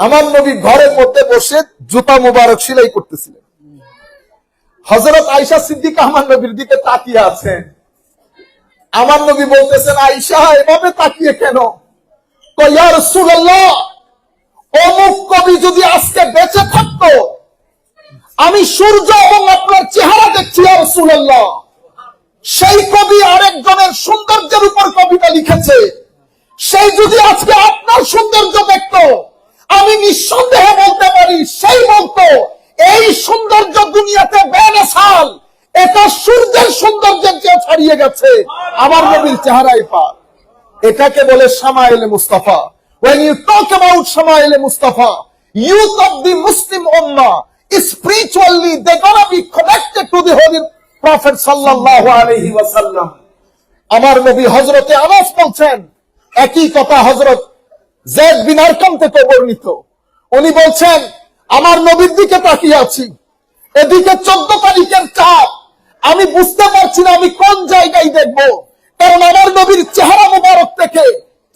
আমার নবী ঘরের মধ্যে বসে জুতা মুবারক সেলাই করতেছিলেন। হজরত আইসা সিদ্দিক আমার নবীর দিকে তাকিয়ে আছেন। আমার নবী বলতেছেন আইসা এভাবে তাকিয়ে কেন? কইয়া রসুল্লাহ অমুক কবি যদি আজকে বেঁচে থাকতো, আমি সূর্য এবং আপনার চেহারা দেখছি আর রসুল্লাহ সেই কবি আরেকজনের সৌন্দর্যের উপর কবিতা লিখেছে। সেই যদি আজকে আপনার সৌন্দর্য দেখতো আমি নিঃসন্দেহে বলতে পারি, সেই বলতো এই সৌন্দর্য দুনিয়াতে বেনেসাল এটা সূর্যের সৌন্দর্যের চেয়ে ছাড়িয়ে গেছে। আমার নবীর চেহারাই পার এটাকে বলে সামাইলে Mustafa. When you talk about সামাইলে Mustafa youth of the muslim ummah. Spiritually they gonna be connected to the holy prophet sallallahu alaihi wasallam আমার নবী হজরতে আনাস বলছেন, একই কথা হজরত জেদ বিন থেকে বর্ণিত। উনি বলছেন, আমার নবীর দিকে তাকিয়ে আছি। এদিকে চোদ্দ তারিখের চাপ আমি বুঝতে পারছি না আমি কোন জায়গায় দেখব। কারণ আমার নবীর চেহারা মুবারক থেকে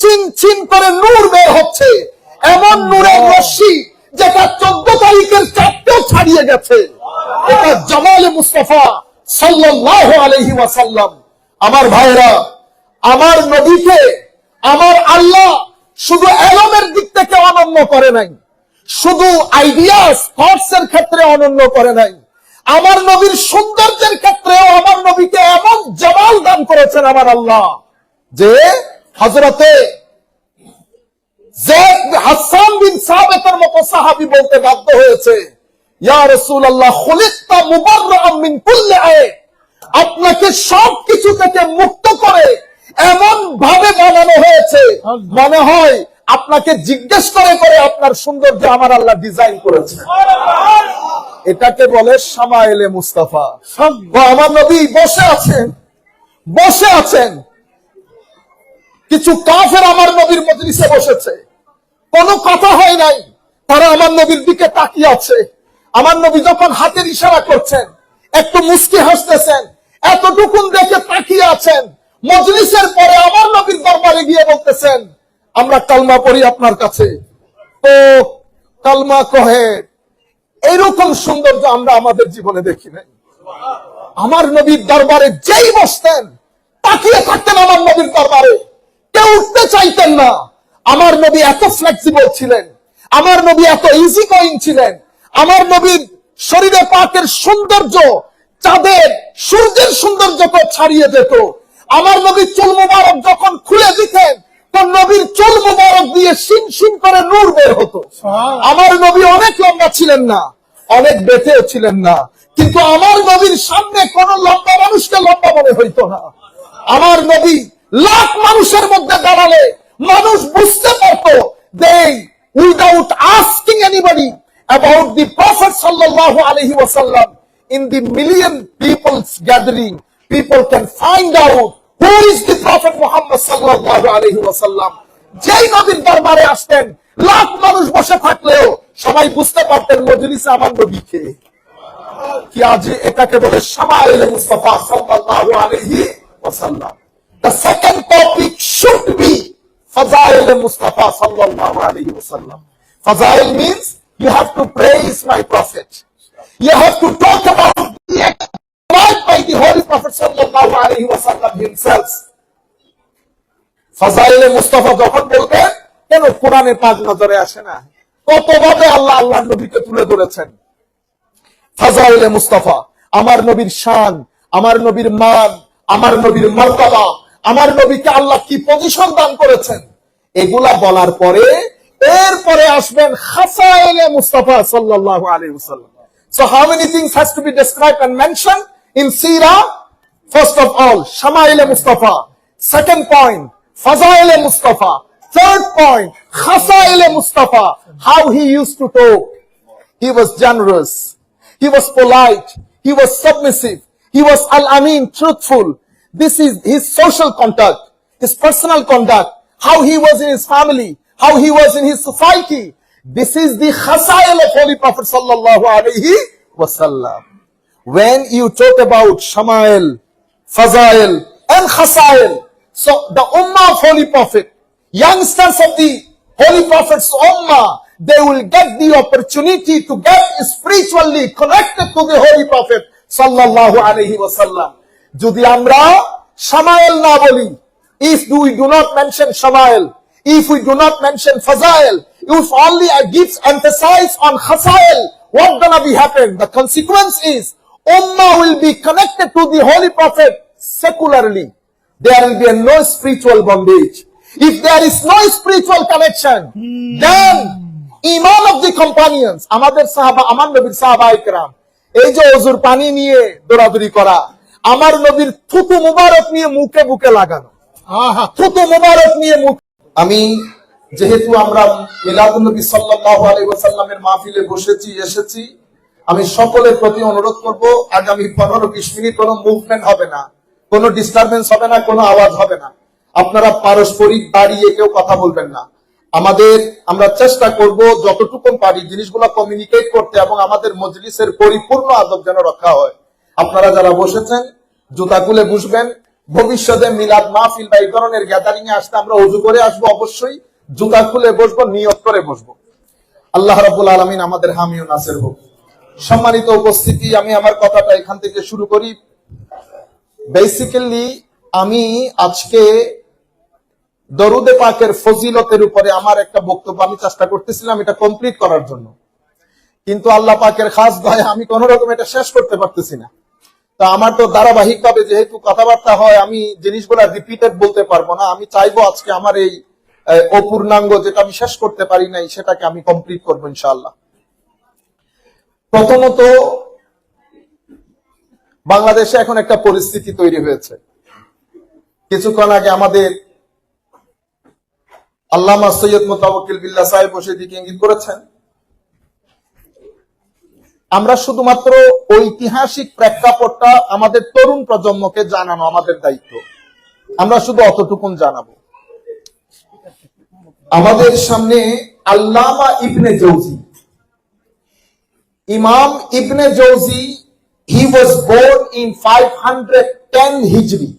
চিন চিন করে নূর বের হচ্ছে। এমন নূরের রশ্মি যেটা চোদ্দ তারিখের চাপটাও ছাড়িয়ে গেছে। এটা জামালে মুস্তফা সাল্লাল্লাহু আলাইহি ওয়াসাল্লাম। আমার ভাইরা আমার নবীকে, আমার আল্লাহ শুধু এলমের দিক থেকে অনন্য করে নাই। শুধু আইডিয়াস থটস এর ক্ষেত্রে অনন্য করে নাই। আমার নবীর সৌন্দর্যের ক্ষেত্রেও আমার নবীকে এমন জবাল দান করেছেন আমার আল্লাহ, যে হজরতে আপনাকে সবকিছু থেকে মুক্ত করে এমন ভাবে বানানো হয়েছে। মনে হয় আপনাকে জিজ্ঞেস করে করে আপনার সৌন্দর্য আমার আল্লাহ ডিজাইন করেছে। এটাকে বলে সামাইলে মুস্তাফা। আমার নবী বসে আছেন বসে আছেন। কিছু কাফের আমার নবীর মজলিসে বসেছে। কোনো কথা হয় নাই তারা আমার নবীর দিকে তাকিয়ে আছে। আমার নবী যখন হাতের ইশারা করছেন একটু মুস্কি হাসতেছেন এতটুকুন দেখে তাকিয়ে আছেন মজলিসের পরে আমার নবীর দরবারে গিয়ে বলতেছেন, আমরা কালমা পড়ি আপনার কাছে। তো কালমা কহে, এইরকম সৌন্দর্য আমরা আমাদের জীবনে দেখি নাই। আমার নবীর দরবারে যেই বসতেন, তাকিয়ে থাকতেন আমার নবীর দরবারে। কেউ উঠতে চাইতেন না। আমার নবী এত ফ্লেক্সিবল ছিলেন। আমার নবী এত ইজি গোয়িং ছিলেন। আমার নবীর শরীরে পাকের সৌন্দর্য, চাঁদের সূর্যের সৌন্দর্যকে ছাড়িয়ে যেত। আমার নবীর চুল মুবারক যখন খুলে দিতেন তো নবীর চুল মুবারক দিয়ে সিন সিন করে নূর বের হতো। আমার নবী অনেক লম্বা ছিলেন না অনেক বেঁচেও ছিলেন না কিন্তু আমার নবীর সামনে কোন লম্বা মানুষকে লম্বা মনে হইতো না। আমার নবী লাখ মানুষের মধ্যে দাঁড়ালে মানুষ বুঝতে পারতো they without asking anybody about the prophet সাল্লাল্লাহু আলাইহি ওয়াসাল্লাম in the million people's gathering people can find out who is the prophet Muhammad সাল্লাল্লাহু আলাইহি ওয়াসাল্লাম যেই নবীর দরবারে আসতেন, লাখ মানুষ বসে থাকলেও সবাই বুঝতে পারতেন মজলিসে আমার নবীকে কি। আজ এটাকে বলে সামাইল মুস্তাফা সাল্লাল্লাহু আলাইহি ওয়াসাল্লাম the second topic should be ফাজাইল Mustafa সাল্লাল্লাহু আলাইহি ওয়াসাল্লাম ফাজাইল means you have to praise my prophet you have to talk about the act by the holy prophet sallallahu alaihi wasallam himself. ফাজাইলে মুস্তাফা যখন বলবেন কেন কোরআনে পাঁচ নজরে আসে না? কতভাবে আল্লাহ আল্লাহ নবীকে তুলে ধরেছেন? ফাজাইলে মুস্তাফা, আমার নবীর শান, আমার নবীর মান, আমার নবীর মর্যাদা আমার নবীকে আল্লাহ কি পজিশন দান করেছেন? এগুলা বলার পরে, এরপরে আসবেন খাসাইলে মুস্তাফা সাল্লাল্লাহু আলাইহি ওয়াসাল্লাম। So, how many things has to be described and mentioned? In sira first of all shamaile mustafa second point fazaile mustafa third point khasaile mustafa how he used to talk he was generous he was polite. He was submissive. He was al-amin, truthful. This is his social conduct, his personal conduct, how he was in his family, how he was in his society. This is the khasail of Holy Prophet sallallahu alaihi wasallam. When you talk about Shamail, Fazail, and Khasail, so the Ummah of Holy Prophet, youngsters of the Holy Prophet's Ummah, they will get the opportunity to get spiritually connected to the Holy Prophet sallallahu alaihi wasallam. যদি আমরা সামায়েল না if we do not mention Shamael, if we do not mention Fazail, if only I give emphasis on Khasail, what gonna be happen? The consequence is Ummah will be connected to the Holy Prophet secularly. There will be a no spiritual bondage. If there is no spiritual connection, then Iman of the companions, আমাদের সাহাবা, আমার নবীর সাহাবা ইকরাম, এই যে অজুর পানি নিয়ে দৌড়াদৌড়ি করা, আমার নবীর থুতু মুবারক নিয়ে মুখে বুকে লাগানো থুতু মুবারক নিয়ে মুখ আমি যেহেতু আমরা মিলাদুন নবী সাল্লাল্লাহু আলাইহি ওয়াসাল্লামের মাহফিলে বসেছি এসেছি আমি সকলের প্রতি অনুরোধ করব, আগামী পনেরো বিশ মিনিট কোনো মুভমেন্ট হবে না। কোনো ডিস্টারবেন্স হবে না, কোনো আওয়াজ হবে না। আপনারা পারস্পরিক দাঁড়িয়ে কেউ কথা বলবেন না। আমাদের, আমরা চেষ্টা করব যতটুকু পারি জিনিসগুলো কমিউনিকেট করতে এবং আমাদের মজলিসের পরিপূর্ণ আদব যেন রক্ষা হয়। আপনারা যারা বসেছেন, জুতা খুলে বসবেন, ভবিষ্যতে মিলাদ মাহফিল বা এই ধরনের গ্যাদারিং এ আসতে আমরা অজু করে আসব, অবশ্যই জুতা খুলে বসবো, নিয়ত করে বসবো। আল্লাহ রাব্বুল আলামিন আমাদের হামিও নাসের হোক। সম্মানিত উপস্থিতি, আমি আমার কথাটা এখান থেকে শুরু করি। বেসিক্যালি আমি আজকে দরুদে পাকের ফজিলতের উপরে আমার একটা বক্তব্য আমি চেষ্টা করতেছিলাম এটা কমপ্লিট করার জন্য। কিন্তু আল্লাহ পাকের খাস দয়, আমি কোন রকম এটা শেষ করতে পারতেছি না। তো আমার তো ধারাবাহিক ভাবে যেহেতু কথাবার্তা হয়, আমি জিনিসগুলা রিপিটেড বলতে পারব না। আমি চাইব আজকে আমার এই অপূর্ণাঙ্গ যেটা আমি শেষ করতে পারি নাই, সেটাকে আমি কমপ্লিট করব ইনশাআল্লাহ। প্রথমত, বাংলাদেশে এখন একটা পরিস্থিতি তৈরি হয়েছে। কিছুক্ষণ আগে আমাদের আল্লামা সৈয়দ মোতাবকিল বিল্লাহ সাহেব বসে দিকে ইঙ্গিত করেছেন। আমরা শুধুমাত্র ঐতিহাসিক প্রেক্ষাপটটা আমাদের তরুণ প্রজন্মকে জানানো আমাদের দায়িত্ব। আমরা শুধু অতটুকুন জানাব। আমাদের সামনে আল্লামা ইবনে জৌজি Imam Ibn Jawzi, he was born in 510 Hijri.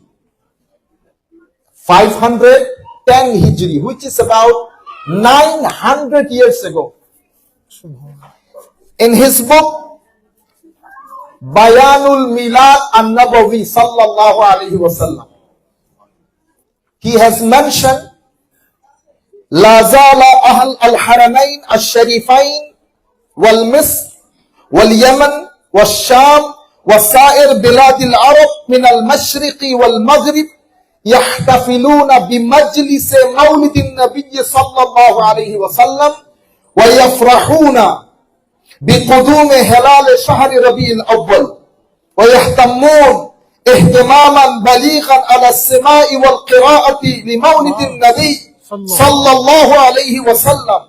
510 Hijri, which is about 900 years ago. In his book, Bayanul Milad an-Nabawi sallallahu alayhi wasallam, he has mentioned لا زال أهل الحرمين الشريفين والمصر واليمن والشام وسائر بلاد العرب من المشرق والمغرب يحتفلون بمجلس مولد النبي صلى الله عليه وسلم ويفرحون بقدوم هلال شهر ربيع الأول ويهتمون اهتماما بليغا على السماع والقراءة لمولد النبي صلى الله عليه وسلم.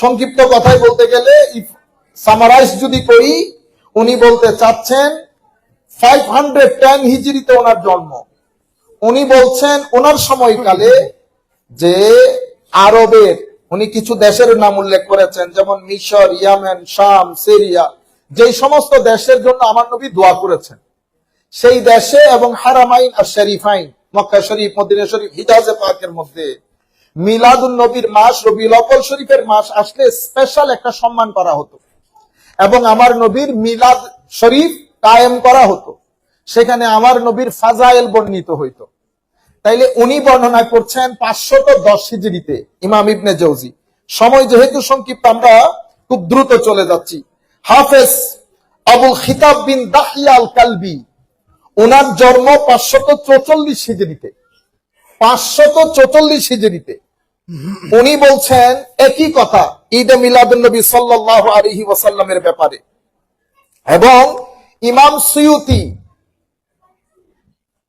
সংক্ষিপ্ত কথায় বলতে গেলে সামারাইজ যদি করি উনি বলতে চাচ্ছেন ফাইভ হান্ড্রেড টেন হিজড়িতে ওনার জন্ম। উনি বলছেন ওনার সময়কালে যে আরবের উনি কিছু দেশের নাম উল্লেখ করেছেন যেমন মিশর ইয়ামেন শাম সিরিয়া যে সমস্ত দেশের জন্য আমার নবী দোয়া করেছেন। সেই দেশে এবং হারামাইন আর শরীফাইন মক্কা শরীফ, মদিনা শরীফ, হিজাজে পাকের মধ্যে। মিলাদুন নবীর মাস, রবিউল আউয়াল শরীফের মাস আসলে স্পেশাল একটা সম্মান করা হতো। এবং আমার নবীর মিলাদ শরীফ কায়েম করা হতো। সেখানে আমার নবীর ফাজাইল বর্ণিত হইতো। তাইলে উনি বর্ণনা করছেন পাঁচশত দশ হিজড়িতে, ইমাম ইবনে জৌজি সময় যেহেতু সংক্ষিপ্ত, আমরা খুব দ্রুত চলে যাচ্ছি। হাফেজ আবুল খিতাব বিন দাহিয়াল কালবি ওনার জন্ম পাঁচশত চৌচল্লিশ হিজড়িতে। পাঁচশত চৌচল্লিশ হিজড়িতে। উনি বলছেন, একই কথা, ঈদে মিলাদুল নবী সাল্লাহ আলহি ওয়াসাল্লামের ব্যাপারে। এবং ইমাম সুয়ুতি,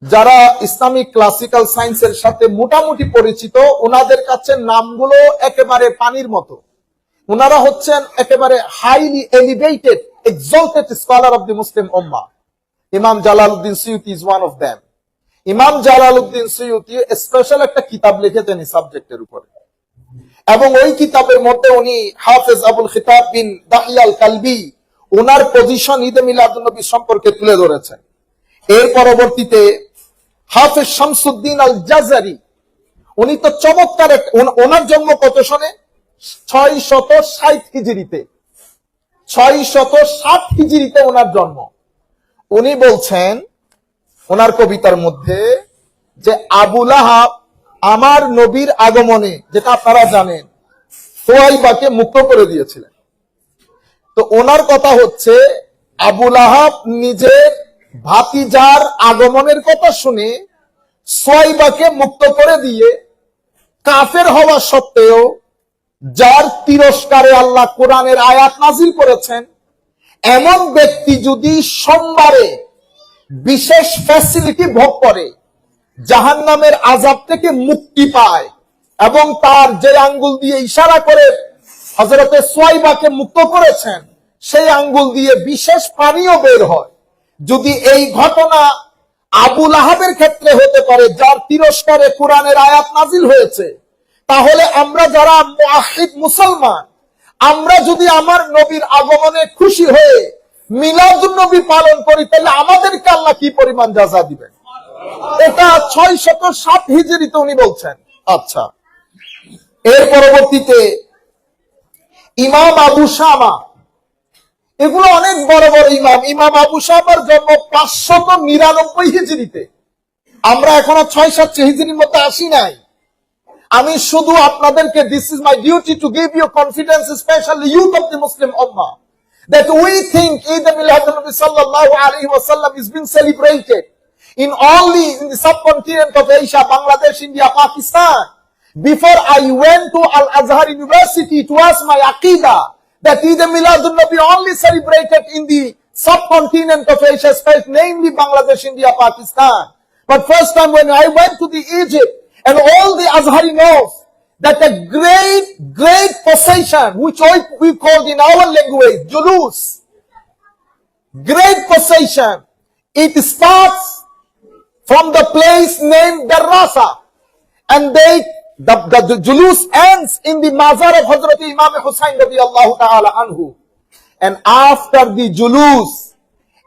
যারা ইসলামিক ক্লাসিক্যাল সায়েন্সের সাথে মোটামুটি পরিচিত ওনাদের কাছে নামগুলো একেবারে পানির মতো। ওনারা হচ্ছেন একেবারে highly elevated exalted scholar of the Muslim ummah imam Jalaluddin Suyuti is one of them imam Jalaluddin Suyuti special একটা কিতাব লিখেছেন এই সাবজেক্টের উপরে। এবং ওই কিতাবের মধ্যে উনি হাফেজ আবুল খিতাব বিন দাহিয়াল কালবি ওনার পজিশন ঈদে মিলাদুল নবী সম্পর্কে তুলে ধরেছেন। এর পরবর্তীতে হাফেজ শামসুদ্দিন আল জাজারি উনি তো চমৎকার ওনার জন্ম কত সনে? ছয় শত ষাট হিজড়িতে। ছয় শত ষাট হিজড়িতে ওনার জন্ম। উনি বলছেন, ওনার কবিতার মধ্যে যে আবুল আহাব আমার নবীর আগমনে, যেটা আপনারা জানেন, সোয়াইবাকে মুক্ত করে দিয়েছিলেন। তো ওনার কথা হচ্ছে আবুল আহাব নিজের ভাতিজার আগমনের কথা শুনে সোয়াইবাকে মুক্ত করে দিয়ে কাফের হওয়া সত্ত্বেও, যার তিরস্কারে আল্লাহ কোরআনের আয়াত নাজিল করেছেন এমন ব্যক্তি যদি সোমবারে বিশেষ ফ্যাসিলিটি ভোগ করে জাহান নামের আজাব থেকে মুক্তি পায় এবং তার যে আঙ্গুল দিয়ে ইশারা করে হজরতে সোয়াইবাকে মুক্ত করেছেন, সেই আঙ্গুল দিয়ে বিশেষ পানীয় বের হয়। যদি এই ঘটনা আবুল আহাবের ক্ষেত্রে হতে পারে, যার তিরস্কারে কোরআনের আয়াত নাজিল হয়েছে, তাহলে আমরা যারা মুসলমান আমরা যদি আমার নবীর আগমনে খুশি হয়ে মিলাদুন নবী পালন করি, তাহলে আমাদেরকে আল্লাহ কি পরিমাণ যাজা দিবেন? এটা ছয় শত সাত হিজড়িতে উনি বলছেন। আচ্ছা। এর পরবর্তীতে ইমাম আবু শামা। এগুলো অনেক বড় বড় ইমাম। ইমাম আবু শামার জন্ম পাঁচশত নিরানব্বই হিজড়িতে। আমরা এখনও ছয় সাত হিজড়ির মধ্যে আসি নাই। আমি শুধু আপনাদেরকে this is my duty to give you confidence specially youth of the Muslim Ummah that we think Eid al-Nabi sallallahu alayhi wa sallam is being celebrated in only in the subcontinent of Asia, Bangladesh, India, Pakistan. Before I went to Al-Azhar University to ask my Aqidah that Eid al Nabi only celebrated in the subcontinent of Asia, namely Bangladesh, India, Pakistan. But first time when I went to the Egypt and all the Azhari knows that a great, great possession, which we, called in our language, Julus, great possession, it starts from the place named Darrasa. And they, the, the, the Julus ends in the Mazar of Hazrat Imam Hussain radiallahu ta'ala anhu. And after the Julus,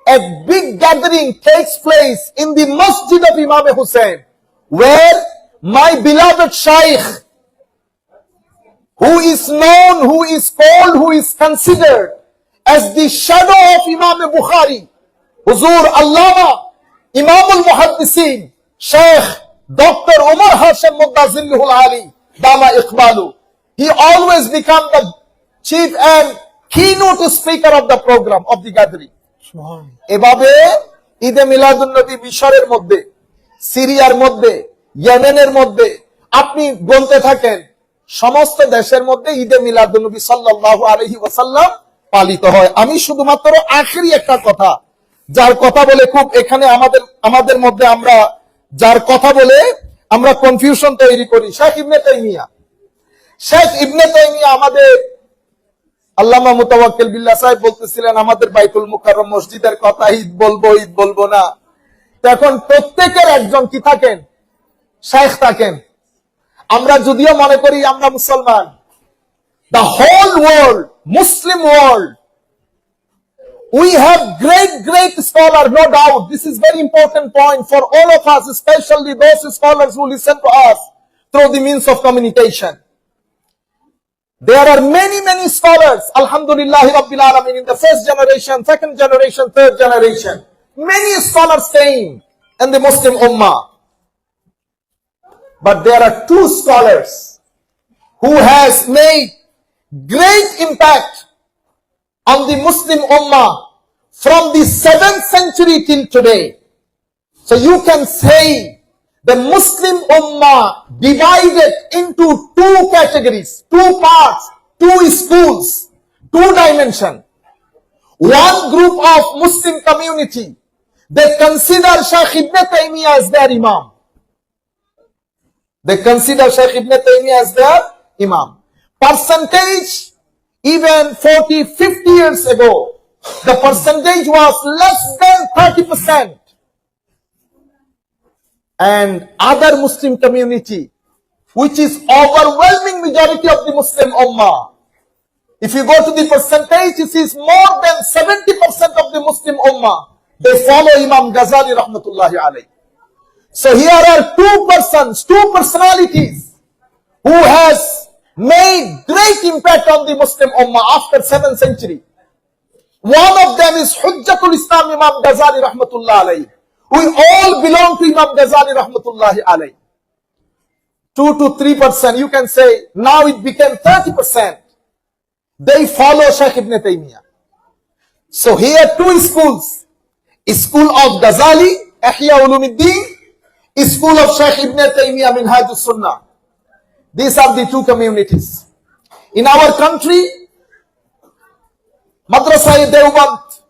a big gathering takes place in the Masjid of Imam Hussain, where my beloved Shaykh, who is known, who is called, who is considered as the shadow of Imam Bukhari, Huzur Allama, Imam al-Muhaddisin, Sheikh Dr. Umar Hashim Muddazillul Ali, Dama Iqbalu. He always become the chief and keynote speaker of the program, of the gathering. এভাবে ঈদে মিলাদুল নবী মিশরের মধ্যে সিরিয়ার মধ্যে ইয়েমেনের মধ্যে আপনি বলতে থাকেন, সমস্ত দেশের মধ্যে ঈদে মিলাদুল নবী সাল্লাল্লাহু আলাইহি ওয়াসাল্লাম পালিত হয়। আমি শুধুমাত্র আখেরি একটা কথা, যার কথা বলে খুব এখানে আমাদের আমাদের মধ্যে আমরা, যার কথা বলে আমরা কনফিউশন তৈরি করি। শেখ ইবনে তাইমিয়া। শেখ ইবনে তাইমিয়া আমাদের, আল্লামা মুতাওয়াক্কিল বিল্লাহ সাহেব বলতেছিলেন, আমাদের বাইতুল মুকাররম মসজিদের কথা ঈদ বলব ঈদ বলব না। এখন প্রত্যেকের একজন কি থাকেন? শেখ থাকেন আমরা যদিও মনে করি আমরা মুসলমান the whole world Muslim world We have great, great scholar, no doubt. This is very important point for all of us, especially those scholars who listen to us through the means of communication. There are many, many scholars, Alhamdulillah Rabbil Alamin, in the first generation, second generation, third generation. Many scholars came in the Muslim Ummah. But there are two scholars who has made great impact on the Muslim Ummah from the 7th century till today. So you can say the Muslim Ummah divided into two categories, two parts, two schools, two dimension. One group of Muslim community, they consider Shaykh Ibn Taymiyyah as their Imam. They consider Shaykh Ibn Taymiyyah as their Imam. Percentage, even 40, 50 years ago, the percentage was less than 30%. And other Muslim community, which is overwhelming majority of the Muslim Ummah, if you go to the percentage, it is more than 70% of the Muslim Ummah. They follow Imam Ghazali rahmatullahi alayh. So here are two persons, two personalities who has made great impact on the Muslim Ummah after 7th century. One of them is Hujjatul Islam Imam Ghazali Rahmatullah alayhi. We all belong to Imam Ghazali Rahmatullah alayhi. 2 to 3 percent, you can say, now it became 30 percent. They follow Shaykh Ibn Taymiyyah. So here two schools. School of Ghazali, Ihya Ulumuddin, School of Shaykh Ibn Taymiyyah Minhaj Sunnah. These are the two communities. In our country, Madrasa Deoband,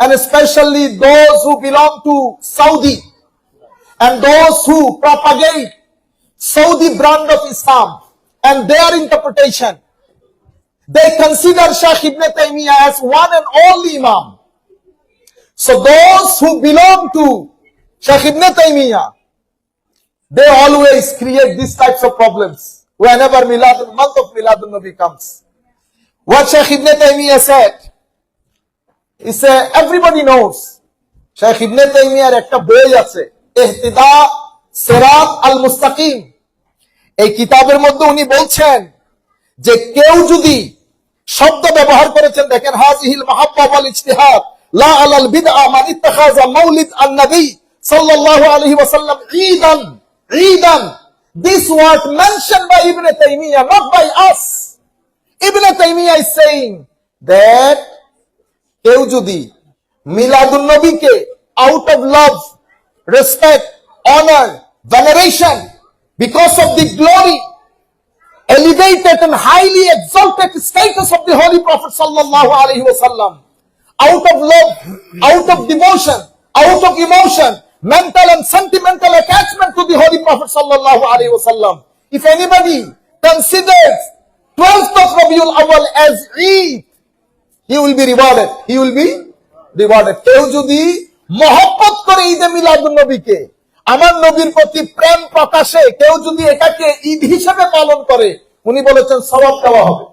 and especially those who belong to Saudi, and those who propagate Saudi brand of Islam and their interpretation, they consider Shaykh Ibn Taymiyyah as one and only Imam. So those who belong to Shaykh Ibn Taymiyyah, they always create these types of problems whenever Milad, month of Miladun Nabi comes. What Shaykh Ibn Taymiyyah said, he said, everybody knows, Shaykh Ibn Taymiyyah একটা বই আছে, ইহতিদা সিরাত আল মুস্তাকিম। এই কিতাবের মধ্যে উনি বলছেন যে কেউ যদি শব্দ ব্যবহার করেছেন দেখেন হাজিহিল মাহাব্বা ওয়াল ইজতিহাদ লা আলাল বিদআ মান ইত্তাখাযা মাউলিদ আন সাল্লাল্লাহু আলাইহি ওয়াসাল্লাম ঈদান ঈদান this word mentioned by ibn taymiyyah not by us ibn taymiyyah is saying that কেউ যদি নবীকে out of love respect honour veneration because of the glory elevated and highly exalted status of the Holy Prophet sallallahu alaihi wasallam. Out of love, out of devotion, out of emotion, mental and sentimental attachment to the Holy Prophet sallallahu alaihi wasallam. If anybody considers 12th of Rabiul Awal as Eid, he will be rewarded. He will be rewarded. কেউ যদি মহব্বত করে ঈদে মিলাদুন নবীকে আমার নবীর প্রতি প্রেম প্রকাশে কেউ যদি এটাকে ঈদ হিসেবে পালন করে উনি বলেছেন সবাব দেওয়া হবে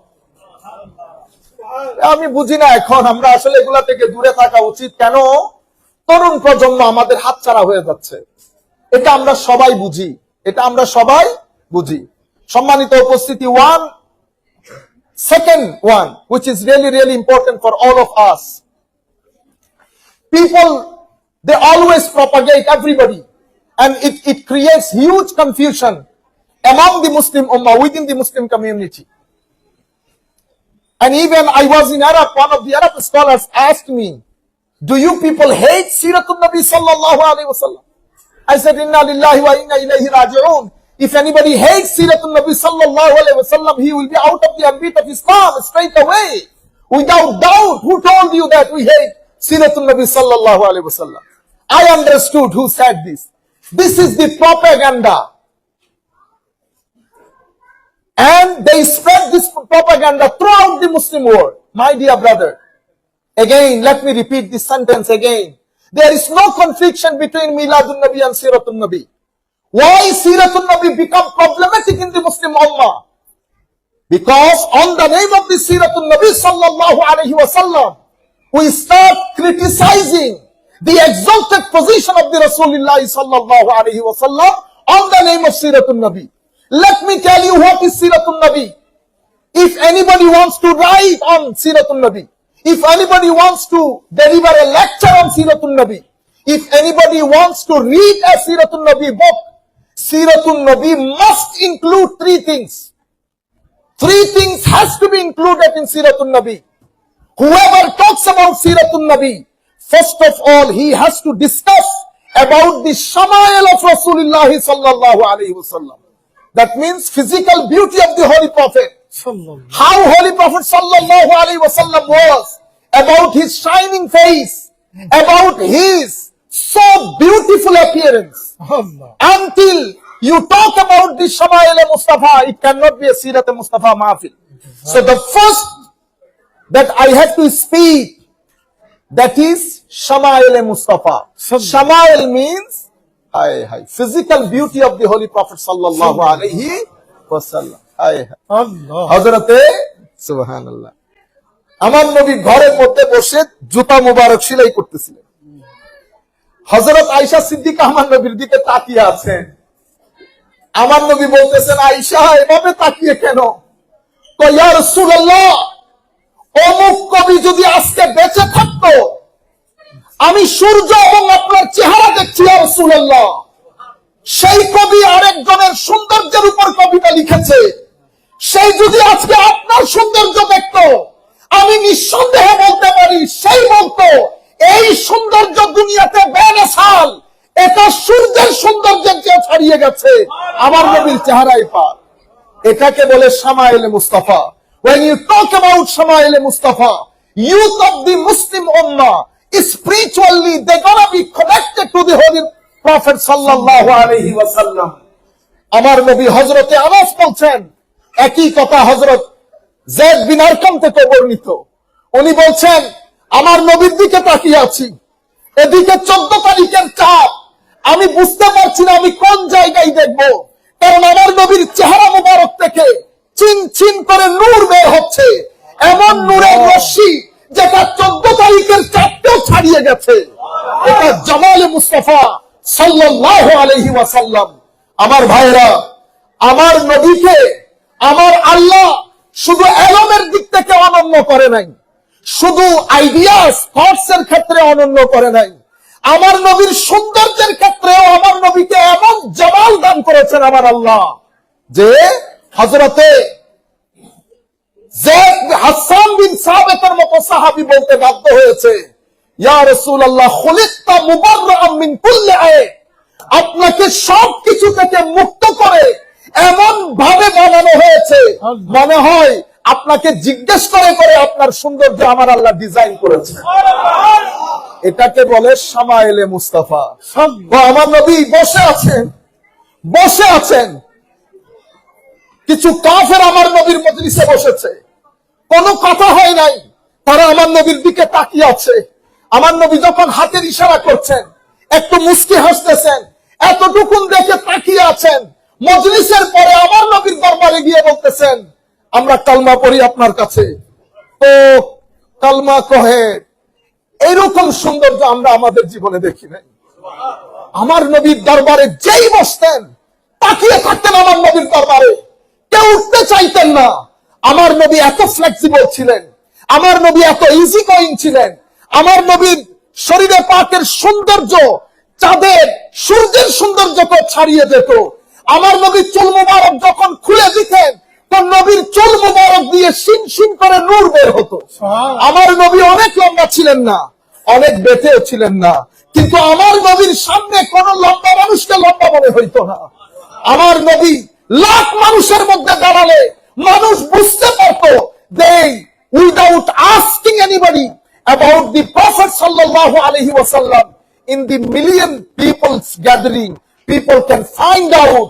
আমি বুঝি না এখন আমরা আসলে এগুলা থেকে দূরে থাকা উচিত কেন তরুণ প্রজন্ম আমাদের হাতছাড়া হয়ে যাচ্ছে এটা আমরা সবাই বুঝি এটা আমরা সবাই বুঝি সম্মানিত উপস্থিতি one second one which is really really important for all of us people they always propagate everybody and it, it creates huge confusion among the muslim ummah within the muslim community and even i was in arab one of the arab scholars asked me do you people hate siratul nabi sallallahu alaihi wasallam i said inna lillahi wa inna ilayhi raji'un if anybody hates Siratul Nabi sallallahu alaihi wasallam, he will be out of the ambit of Islam straight away. Without doubt, who told you that we hate Siratul Nabi sallallahu alaihi wasallam? I understood who said this. This is the propaganda. And they spread this propaganda throughout the Muslim world. My dear brother, again, let me repeat this sentence again. There is no confliction between Miladun Nabi and Siratul Nabi. Why Siratul Nabi become problematic in the Muslim Ummah? Because on the name of the Siratul Nabi sallallahu alayhi wasallam, we start criticizing the exalted position of the Rasulullah sallallahu alayhi wasallam on the name of Siratul Nabi. Let me tell you what is Siratul Nabi. If anybody wants to write on Siratul Nabi, if anybody wants to deliver a lecture on Siratul Nabi, if anybody wants to read a Siratul Nabi book, Siratul Nabi must include three things. Three things has to be included in Siratul Nabi. Whoever talks about Siratul Nabi, first of all, he has to discuss about the Shamail of Rasulullah sallallahu alayhi wasallam. That means physical beauty of the Holy Prophet. How Holy Prophet sallallahu alayhi wasallam was, about his shining face, about his so beautiful appearance. Until you talk about the Shama'il Mustafa, it cannot be a Sirat Mustafa Mahfil. So the first that I have to speak, that is Shama'il Mustafa. Shama'il means physical beauty of the Holy Prophet sallallahu alaihi wasallam. আল্লাহ। হজরতে সুবহানাল্লাহ। আমার নবী ঘরের মধ্যে বসে জুতা মুবারক সেলাই করতেছিলেন। হজরত আইসা সিদ্দিক আমার নবীর দিকে তাকিয়ে আছেন। আমার নবী বলতেছেন আইসা এভাবে তাকিয়ে কেন? কয়া রসুল্লাহ অমুক কবি যদি আজকে বেঁচে থাকতো আমি সূর্য এবং আপনার চেহারা দেখছি আর রসুল্লাহ সেই কবি আরেকজনের সৌন্দর্যের উপর কবিতা লিখেছে। সেই যদি আজকে আপনার সৌন্দর্য দেখত, আমি নিঃসন্দেহে বলতে পারি সেই বলতো এই সৌন্দর্য দুনিয়াতে বেনসাল, এটা সূর্যের সৌন্দর্যের চেয়ে ছাড়িয়ে গেছে আমার নবীর চেহারায় পার এটাকে বলে সামাইলে Mustafa. When you talk about সামাইলে Mustafa, youth of the muslim ummah, spiritually, they gonna be connected to the holy prophet sallallahu alaihi wasallam আমার নবী হজরতে আনাস বলছেন একই কথা হজরত জেদ বিন আরকাম থেকে বর্ণিত। উনি বলছেন, আমার নবীর দিকে তাকিয়ে আছি। এদিকে চোদ্দ তারিখের চাপ আমি বুঝতে পারছি না আমি কোন জায়গায় দেখব। কারণ আমার নবীর চেহারা মুবারক থেকে চিন চিন করে নূর বের হচ্ছে। এমন নূরের রশ্মি যেটা চোদ্দ তারিখের চাপটাও ছাড়িয়ে গেছে। এটা জামালে মুস্তফা সাল্লাল্লাহু আলাইহি ওয়াসাল্লাম। আমার ভাইরা আমার নবীকে আমার আল্লাহ শুধু এলমের দিক থেকে অনন্য করে নাই। শুধু আইডিয়াস এর ক্ষেত্রে অনন্য করে নাই। আমার নবীর সৌন্দর্যের ক্ষেত্রেও আমার নবীকে এমন জমাল দান করেছেন আমার আল্লাহ, যে হজরতে মতো সাহাবী বলতে বাধ্য হয়েছে আপনাকে সব কিছু থেকে মুক্ত করে এমন ভাবে বানানো হয়েছে। মনে হয় আপনাকে জিজ্ঞেস করে করে আপনার সৌন্দর্য আমার আল্লাহ ডিজাইন করেছে। এটাকে বলে সামাইলে মুস্তাফা। আমার নবী বসে আছেন। বসে আছেন। কিছু কাফের আমার নবীর মজলিসে বসেছে। কোনো কথা হয় নাই। তারা আমার নবীর দিকে তাকিয়ে আছে। আমার নবী যখন হাতের ইশারা করছেন একটু মুস্কি হাসতেছেন এতটুকুন দেখে তাকিয়ে আছেন মজলিসের পরে আমার নবীর দরবারে গিয়ে বলতেছেন, আমরা কালমা পড়ি আপনার কাছে। তো কালমা কহে, এইরকম সৌন্দর্য আমরা আমাদের জীবনে দেখি নাই। আমার নবীর দরবারে যেই বসতেন, তাকিয়ে থাকতেন আমার নবীর দরবারে। কেউ উঠতে চাইতেন না। আমার নবী এত ফ্লেক্সিবল ছিলেন। আমার নবী এত ইজি গোয়িং ছিলেন। আমার নবীর শরীরে পাকের সৌন্দর্য, চাঁদের সূর্যের সৌন্দর্যকে ছাড়িয়ে যেত। আমার নবীর চুল মুবারক যখন খুলে দিতেন তো নবীর চুল মুবারক দিয়ে সিন সিন করে নূর বের হতো। আমার নবী অনেক লম্বা ছিলেন না অনেক বেঁচেও ছিলেন না। কিন্তু আমার নবীর সামনে কোন লম্বা মানুষকে লম্বা মনে হইতো না। আমার নবী লাখ মানুষের মধ্যে দাঁড়ালে মানুষ বুঝতে পারতো they without asking anybody about the prophet সাল্লাল্লাহু আলাইহি ওয়াসাল্লাম in the million people's gathering people can find out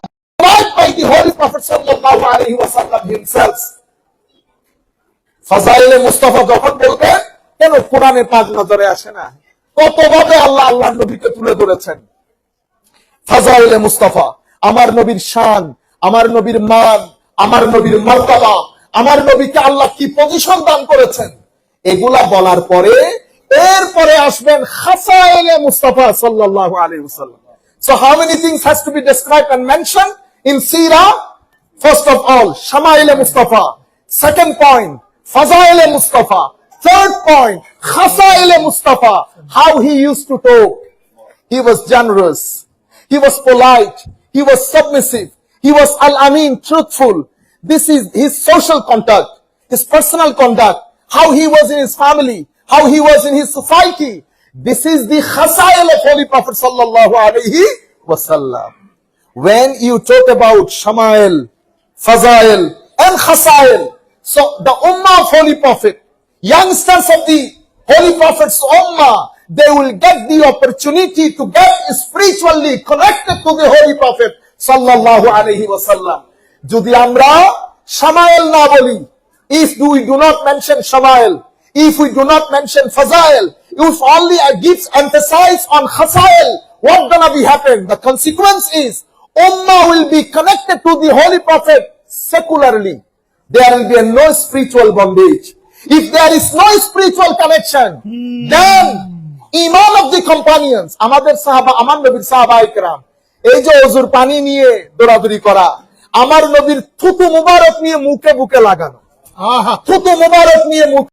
act by the holy prophet sallallahu alaihi wasallam himself. ফাজাইলে মুস্তাফা যখন বলবেন কেন কোরআনে পাক নজরে আসে না? কতভাবে আল্লাহ আল্লাহ নবীকে তুলে ধরেছেন? ফাজাইলে মুস্তাফা, আমার নবীর শান, আমার নবীর মান, আমার নবীর মর্যাদা আমার নবীকে আল্লাহ কি পজিশন দান করেছেন? এগুলা বলার পরে, এরপরে আসবেন খাসাইলে মুস্তাফা সাল্লাল্লাহু আলাইহি ওয়াসাল্লাম। So how many things has to be described and mentioned? In Sirah? First of all, Shamail Mustafa. Second point, Fazail Mustafa. Third point, Khasail Mustafa. How he used to talk. He was generous. He was polite. He was submissive. He was al-amin, truthful. This is his social conduct, his personal conduct, how he was in his family, how he was in his society. This is the khasail of Holy Prophet sallallahu alaihi wasallam. When you talk about Shamail, Fazail, and Khasail, so the Ummah of Holy Prophet, youngsters of the Holy Prophet's Ummah, they will get the opportunity to get spiritually connected to the Holy Prophet সাল্লাল্লাহু আলাইহি ওয়াসাল্লাম যদি আমরা শামায়েল না বলি if we do not mention shamail if we do not mention fazail if only I give emphasis on khasail what gonna be happen the consequence is Ummah will be connected to the holy prophet secularly there will be a no spiritual bondage if there is no spiritual connection then iman of the companions আমাদের সাহাবা আমার নবীর সাহাবা ইকরাম এই যে অজুর পানি নিয়ে দৌড়াদৌড়ি করা আমার নবীর থুতু মুবারক নিয়ে মুখে বুকে লাগানো থুতু মুবারক নিয়ে মুখ